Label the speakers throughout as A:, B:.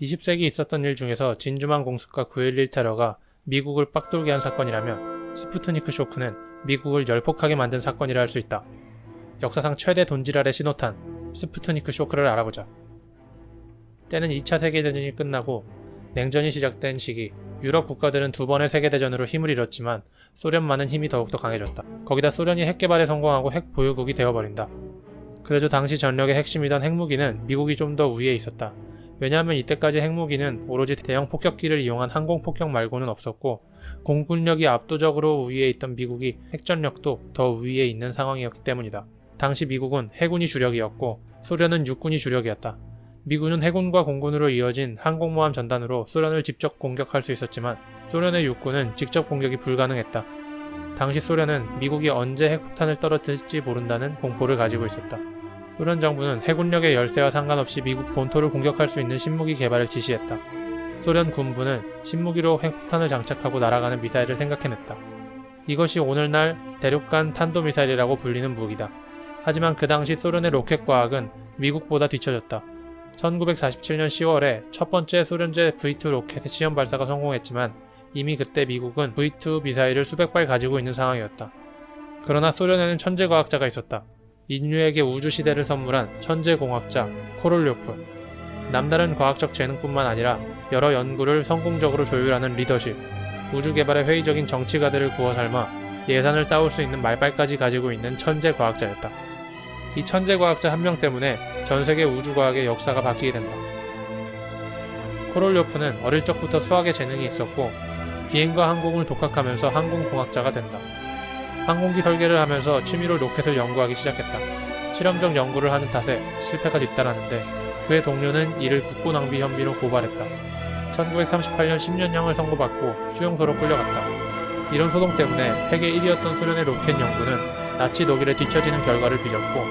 A: 20세기 있었던 일 중에서 진주만 공습과 9.11 테러가 미국을 빡돌게 한 사건이라면 스푸트니크 쇼크는 미국을 열폭하게 만든 사건이라 할 수 있다. 역사상 최대 돈지랄의 신호탄 스푸트니크 쇼크를 알아보자. 때는 2차 세계대전이 끝나고 냉전이 시작된 시기 유럽 국가들은 두 번의 세계대전으로 힘을 잃었지만 소련만은 힘이 더욱더 강해졌다. 거기다 소련이 핵 개발에 성공하고 핵 보유국이 되어버린다. 그래도 당시 전력의 핵심이던 핵무기는 미국이 좀 더 우위에 있었다. 왜냐하면 이때까지 핵무기는 오로지 대형 폭격기를 이용한 항공 폭격 말고는 없었고 공군력이 압도적으로 우위에 있던 미국이 핵전력도 더 우위에 있는 상황이었기 때문이다. 당시 미국은 해군이 주력이었고 소련은 육군이 주력이었다. 미군은 해군과 공군으로 이어진 항공모함 전단으로 소련을 직접 공격할 수 있었지만 소련의 육군은 직접 공격이 불가능했다. 당시 소련은 미국이 언제 핵폭탄을 떨어뜨릴지 모른다는 공포를 가지고 있었다. 소련 정부는 해군력의 열세와 상관없이 미국 본토를 공격할 수 있는 신무기 개발을 지시했다. 소련 군부는 신무기로 핵폭탄을 장착하고 날아가는 미사일을 생각해냈다. 이것이 오늘날 대륙간 탄도미사일이라고 불리는 무기다. 하지만 그 당시 소련의 로켓 과학은 미국보다 뒤처졌다. 1947년 10월에 첫 번째 소련제 V2 로켓의 시험 발사가 성공했지만 이미 그때 미국은 V2 미사일을 수백 발 가지고 있는 상황이었다. 그러나 소련에는 천재 과학자가 있었다. 인류에게 우주 시대를 선물한 천재 공학자 코롤료프. 남다른 과학적 재능뿐만 아니라 여러 연구를 성공적으로 조율하는 리더십, 우주 개발에 회의적인 정치가들을 구워 삶아 예산을 따올 수 있는 말발까지 가지고 있는 천재 과학자였다. 이 천재 과학자 한 명 때문에 전 세계 우주 과학의 역사가 바뀌게 된다. 코롤료프는 어릴 적부터 수학에 재능이 있었고 비행과 항공을 독학하면서 항공공학자가 된다. 항공기 설계를 하면서 취미로 로켓을 연구하기 시작했다. 실험적 연구를 하는 탓에 실패가 뒤따랐는데 그의 동료는 이를 국고 낭비 혐의로 고발했다. 1938년 10년형을 선고받고 수용소로 끌려갔다. 이런 소동 때문에 세계 1위였던 소련의 로켓 연구는 나치 독일에 뒤처지는 결과를 빚었고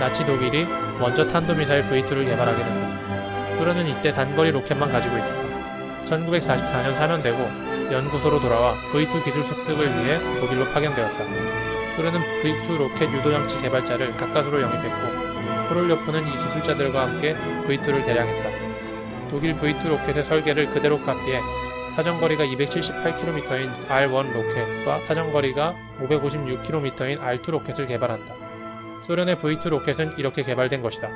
A: 나치 독일이 먼저 탄도미사일 V2를 개발하게 된다. 소련은 이때 단거리 로켓만 가지고 있었다. 1944년 사면되고 연구소로 돌아와 V2 기술 습득을 위해 독일로 파견되었다. 소련은 V2 로켓 유도 장치 개발자를 가까스로 영입했고 코롤료프는 이 기술자들과 함께 V2를 개량했다. 독일 V2 로켓의 설계를 그대로 카피해 사정거리가 278km인 R1 로켓과 사정거리가 556km인 R2 로켓을 개발한다. 소련의 V2 로켓은 이렇게 개발된 것이다.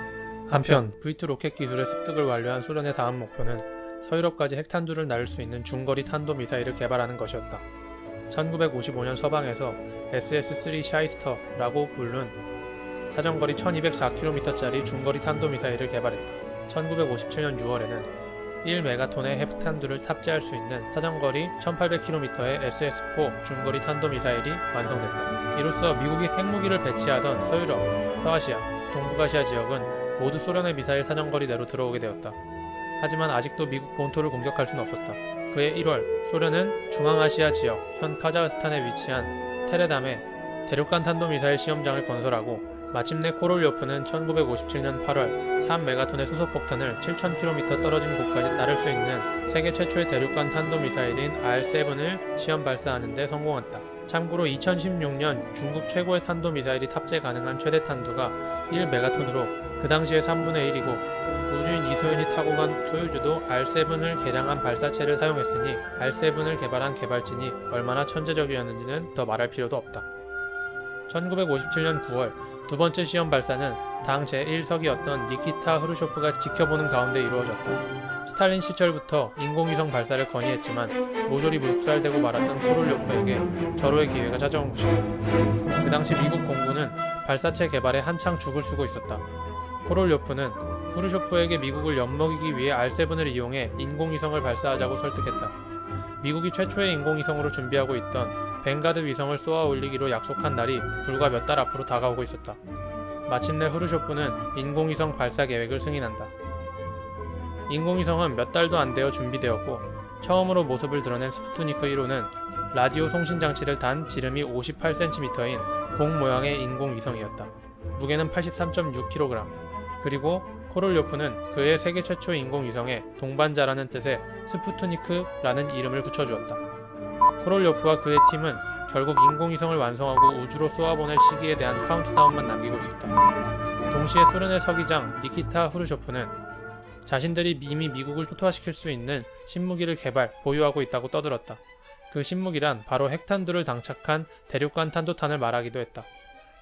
A: 한편 V2 로켓 기술의 습득을 완료한 소련의 다음 목표는 서유럽까지 핵탄두를 날릴 수 있는 중거리 탄도 미사일을 개발하는 것이었다. 1955년 서방에서 SS-3 샤이스터라고 부른 사정거리 1204km짜리 중거리 탄도 미사일을 개발했다. 1957년 6월에는 1메가톤의 핵탄두를 탑재할 수 있는 사정거리 1800km의 SS-4 중거리 탄도미사일이 완성됐다. 이로써 미국이 핵무기를 배치하던 서유럽, 서아시아, 동북아시아 지역은 모두 소련의 미사일 사정거리 내로 들어오게 되었다. 하지만 아직도 미국 본토를 공격할 수는 없었다. 그해 1월, 소련은 중앙아시아 지역, 현 카자흐스탄에 위치한 테레담에 대륙간 탄도미사일 시험장을 건설하고 마침내 코롤요프는 1957년 8월 3메가톤의 수소폭탄을 7,000km 떨어진 곳까지 따를 수 있는 세계 최초의 대륙간 탄도미사일인 R7을 시험 발사하는 데 성공했다. 참고로 2016년 중국 최고의 탄도미사일이 탑재 가능한 최대 탄두가 1메가톤으로 그 당시의 3분의 1이고 우주인 이소연이 타고 간 소유주도 R7을 개량한 발사체를 사용했으니 R7을 개발한 개발진이 얼마나 천재적이었는지는 더 말할 필요도 없다. 1957년 9월 두 번째 시험 발사는 당 제1석이었던 니키타 흐르쇼프가 지켜보는 가운데 이루어졌다. 스탈린 시절부터 인공위성 발사를 건의했지만 모조리 묵살되고 말았던 코롤료프에게 절호의 기회가 찾아온 것이다. 그 당시 미국 공군은 발사체 개발에 한창 죽을 쓰고 있었다. 코롤료프는 후르쇼프에게 미국을 엿먹이기 위해 R7을 이용해 인공위성을 발사하자고 설득했다. 미국이 최초의 인공위성으로 준비하고 있던 벵가드 위성을 쏘아 올리기로 약속한 날이 불과 몇 달 앞으로 다가오고 있었다. 마침내 후르쇼프는 인공위성 발사 계획을 승인한다. 인공위성은 몇 달도 안 되어 준비되었고 처음으로 모습을 드러낸 스푸트니크 1호는 라디오 송신 장치를 단 지름이 58cm인 공 모양의 인공위성이었다. 무게는 83.6kg. 그리고 코롤요프는 그의 세계 최초 인공위성에 동반자라는 뜻의 스푸트니크라는 이름을 붙여주었다. 코롤요프와 그의 팀은 결국 인공위성을 완성하고 우주로 쏘아보낼 시기에 대한 카운트다운만 남기고 있었다. 동시에 소련의 서기장 니키타 후르쇼프는 자신들이 이미 미국을 초토화시킬 수 있는 신무기를 개발, 보유하고 있다고 떠들었다. 그 신무기란 바로 핵탄두를 장착한 대륙간 탄도탄을 말하기도 했다.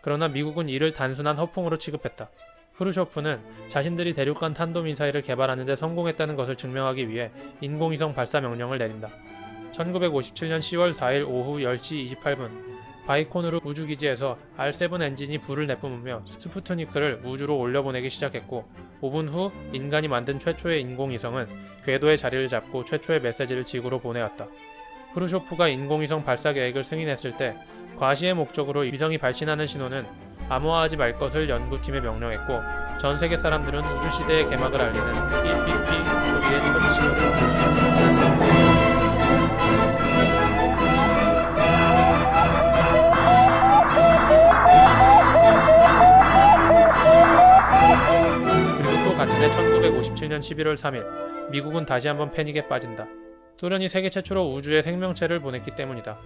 A: 그러나 미국은 이를 단순한 허풍으로 취급했다. 프루쇼프는 자신들이 대륙간 탄도미사일을 개발하는 데 성공했다는 것을 증명하기 위해 인공위성 발사 명령을 내린다. 1957년 10월 4일 오후 10시 28분 바이코누르 우주기지에서 R7 엔진이 불을 내뿜으며 스푸트니크를 우주로 올려보내기 시작했고 5분 후 인간이 만든 최초의 인공위성은 궤도의 자리를 잡고 최초의 메시지를 지구로 보내었다. 프루쇼프가 인공위성 발사 계획을 승인했을 때 과시의 목적으로 위성이 발신하는 신호는 암호화하지 말 것을 연구팀에 명령했고 전 세계 사람들은 우주 시대의 개막을 알리는 삐삐삐 들었다. 그리고 또 같은 해 1957년 11월 3일 미국은 다시 한번 패닉에 빠진다. 소련이 세계 최초로 우주에 생명체를 보냈기 때문이다.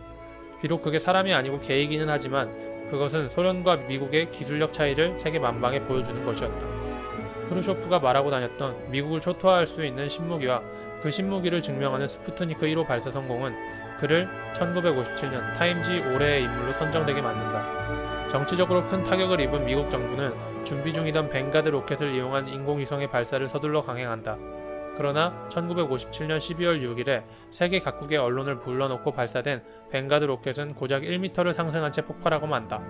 A: 비록 그게 사람이 아니고 개이기는 하지만 그것은 소련과 미국의 기술력 차이를 세계 만방에 보여주는 것이었다. 크루쇼프가 말하고 다녔던 미국을 초토화할 수 있는 신무기와 그 신무기를 증명하는 스푸트니크 1호 발사 성공은 그를 1957년 타임지 올해의 인물로 선정되게 만든다. 정치적으로 큰 타격을 입은 미국 정부는 준비 중이던 벵가드 로켓을 이용한 인공위성의 발사를 서둘러 강행한다. 그러나 1957년 12월 6일에 세계 각국의 언론을 불러놓고 발사된 벵가드 로켓은 고작 1m를 상승한 채 폭발하고 만다.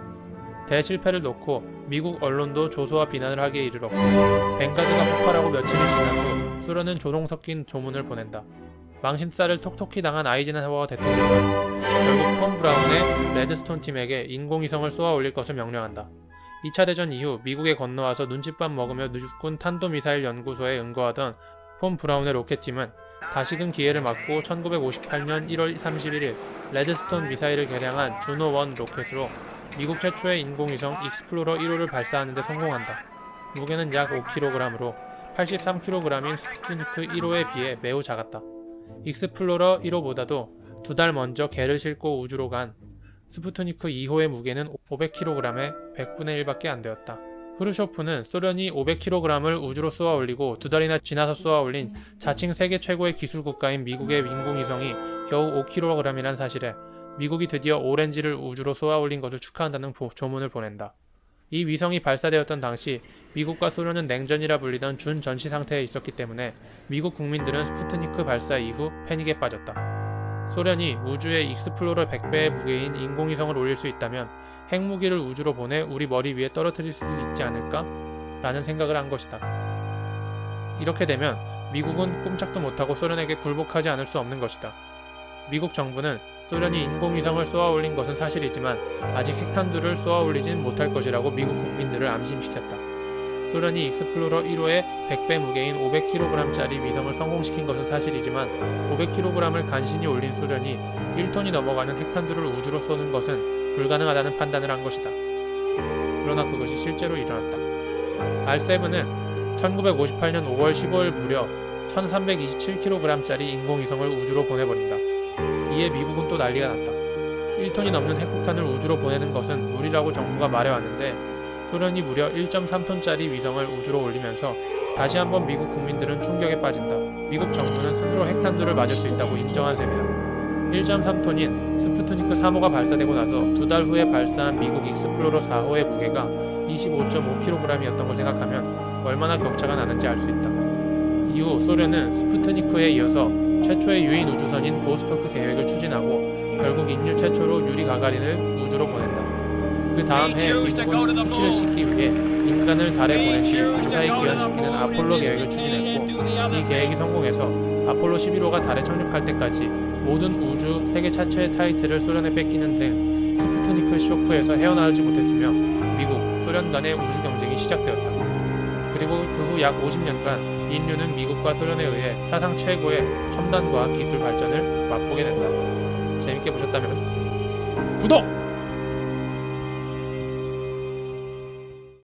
A: 대실패를 놓고 미국 언론도 조소와 비난을 하기에 이르렀고 벵가드가 폭발하고 며칠이 지난 후 소련은 조롱 섞인 조문을 보낸다. 망신살을 톡톡히 당한 아이젠하워 대통령은 결국 톰 브라운의 레드스톤 팀에게 인공위성을 쏘아 올릴 것을 명령한다. 2차 대전 이후 미국에 건너와서 눈칫밥 먹으며 육군 탄도미사일 연구소에 응거하던 폼 브라운의 로켓팀은 다시금 기회를 맞고 1958년 1월 31일 레드스톤 미사일을 개량한 주노1 로켓으로 미국 최초의 인공위성 익스플로러 1호를 발사하는 데 성공한다. 무게는 약 5kg으로 83kg인 스푸트니크 1호에 비해 매우 작았다. 익스플로러 1호보다도 두 달 먼저 개를 싣고 우주로 간 스푸트니크 2호의 무게는 500kg에 100분의 1밖에 안 되었다. 후르쇼프는 소련이 500kg을 우주로 쏘아 올리고 두 달이나 지나서 쏘아 올린 자칭 세계 최고의 기술 국가인 미국의 인공위성이 겨우 5kg이란 사실에 미국이 드디어 오렌지를 우주로 쏘아 올린 것을 축하한다는 보- 조문을 보낸다. 이 위성이 발사되었던 당시 미국과 소련은 냉전이라 불리던 준전시 상태에 있었기 때문에 미국 국민들은 스푸트니크 발사 이후 패닉에 빠졌다. 소련이 우주에 익스플로러 100배의 무게인 인공위성을 올릴 수 있다면 핵무기를 우주로 보내 우리 머리 위에 떨어뜨릴 수도 있지 않을까? 라는 생각을 한 것이다. 이렇게 되면 미국은 꼼짝도 못하고 소련에게 굴복하지 않을 수 없는 것이다. 미국 정부는 소련이 인공위성을 쏘아 올린 것은 사실이지만 아직 핵탄두를 쏘아 올리진 못할 것이라고 미국 국민들을 암심시켰다. 소련이 익스플로러 1호의 100배 무게인 500kg짜리 위성을 성공시킨 것은 사실이지만 500kg을 간신히 올린 소련이 1톤이 넘어가는 핵탄두를 우주로 쏘는 것은 불가능하다는 판단을 한 것이다. 그러나 그것이 실제로 일어났다. R7은 1958년 5월 15일 무려 1327kg짜리 인공위성을 우주로 보내버린다. 이에 미국은 또 난리가 났다. 1톤이 넘는 핵폭탄을 우주로 보내는 것은 무리라고 정부가 말해왔는데 소련이 무려 1.3톤짜리 위성을 우주로 올리면서 다시 한번 미국 국민들은 충격에 빠진다. 미국 정부는 스스로 핵탄두를 맞을 수 있다고 인정한 셈이다. 1.3톤인 스푸트니크 3호가 발사되고 나서 두 달 후에 발사한 미국 익스플로러 4호의 무게가 25.5kg이었던 걸 생각하면 얼마나 격차가 나는지 알 수 있다. 이후 소련은 스푸트니크에 이어서 최초의 유인 우주선인 보스토크 계획을 추진하고 결국 인류 최초로 유리 가가린을 우주로 보낸다. 그 다음 해 미국은 수치를 싣기 위해 인간을 달에 보낸 뒤 무사히 귀환시키는 아폴로 계획을 추진했고 이 계획이 성공해서 아폴로 11호가 달에 착륙할 때까지 모든 우주 세계 최초의 타이틀을 소련에 뺏기는 등 스푸트니크 쇼크에서 헤어나오지 못했으며 미국, 소련 간의 우주 경쟁이 시작되었다. 그리고 그 후 약 50년간 인류는 미국과 소련에 의해 사상 최고의 첨단과 기술 발전을 맛보게 된다. 재밌게 보셨다면 구독!